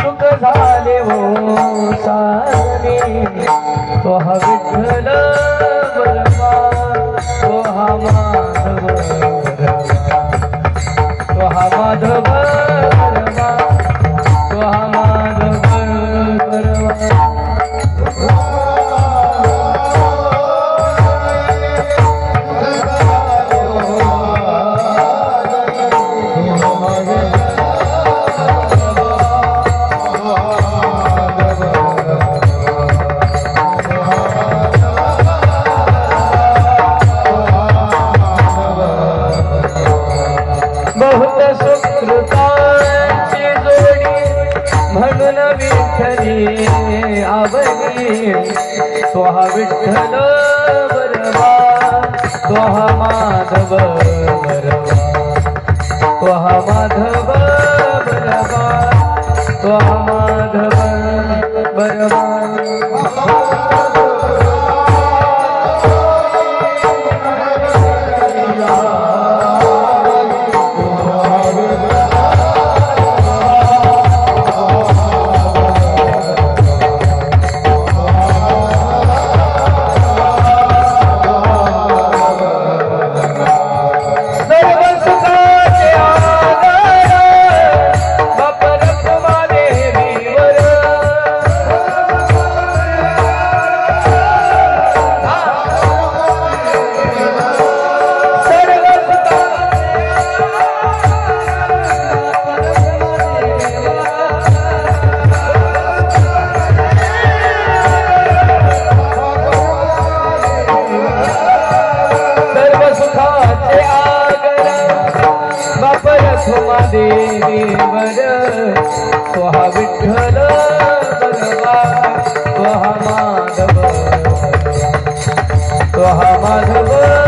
सुख झाले हो साजनी तो हा विठ्ठल बलवा तो हा माधव तो हा माधव बहुत सुकृताची जोडी म्हणून विठ्ठली आवडी स्वहा विठ्ठल बरवा स्वहा माधव बरवा स्वहा माधव बरवा स्वहा माधव बरवा. देवर देवीवर स्वहा विठ्ठल बलवा स्वहा माधव स्वहा माधव.